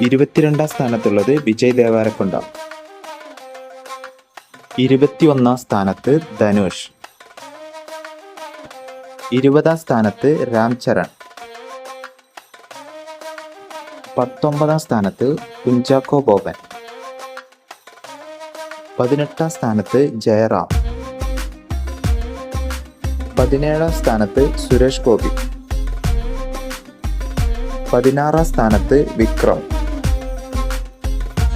ഇരുപത്തിരണ്ടാം സ്ഥാനത്തുള്ളത് വിജയ് ദേവാരക്കൊണ്ട. ഇരുപത്തിയൊന്നാം സ്ഥാനത്ത് ധനുഷ്. ഇരുപതാം സ്ഥാനത്ത് രാം ചരൺ. പത്തൊമ്പതാം സ്ഥാനത്ത് കുഞ്ചാക്കോ ബോബൻ. പതിനെട്ടാം സ്ഥാനത്ത് ജയറാം. പതിനേഴാം സ്ഥാനത്ത് സുരേഷ് ഗോപി. പതിനാറാം സ്ഥാനത്ത് വിക്രം.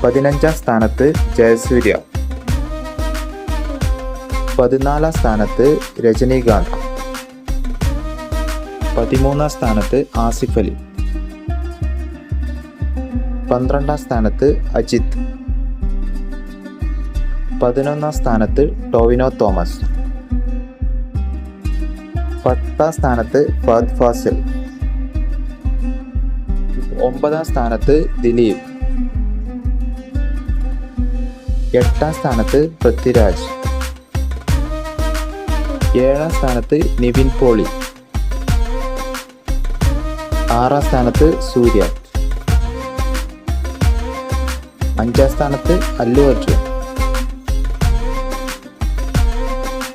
പതിനഞ്ചാം സ്ഥാനത്ത് ജയസൂര്യ. പതിനാലാം സ്ഥാനത്ത് രജനീകാന്ത്. പതിമൂന്നാം സ്ഥാനത്ത് ആസിഫ് അലി. പന്ത്രണ്ടാം സ്ഥാനത്ത് അജിത്. പതിനൊന്നാം സ്ഥാനത്ത് ടോവിനോ തോമസ്. പത്താം സ്ഥാനത്ത് ഫഹദ് ഫാസിൽ. ഒമ്പതാം സ്ഥാനത്ത് ദിലീപ്. എട്ടാം സ്ഥാനത്ത് പൃഥ്വിരാജ്. ഏഴാം സ്ഥാനത്ത് നിവിൻ പോളി. ആറാം സ്ഥാനത്ത് സൂര്യ. അഞ്ചാം സ്ഥാനത്ത് അല്ലു അർജുൻ.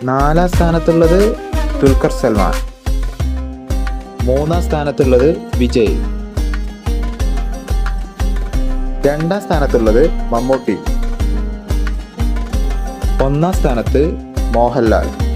നാലാം സ്ഥാനത്തുള്ളത് ദുൽഖർ സൽമാൻ. മൂന്നാം സ്ഥാനത്തുള്ളത് വിജയ്. രണ്ടാം സ്ഥാനത്തുള്ളത് മമ്മൂട്ടി. ഒന്നാം സ്ഥാനത്ത് മോഹൻലാൽ.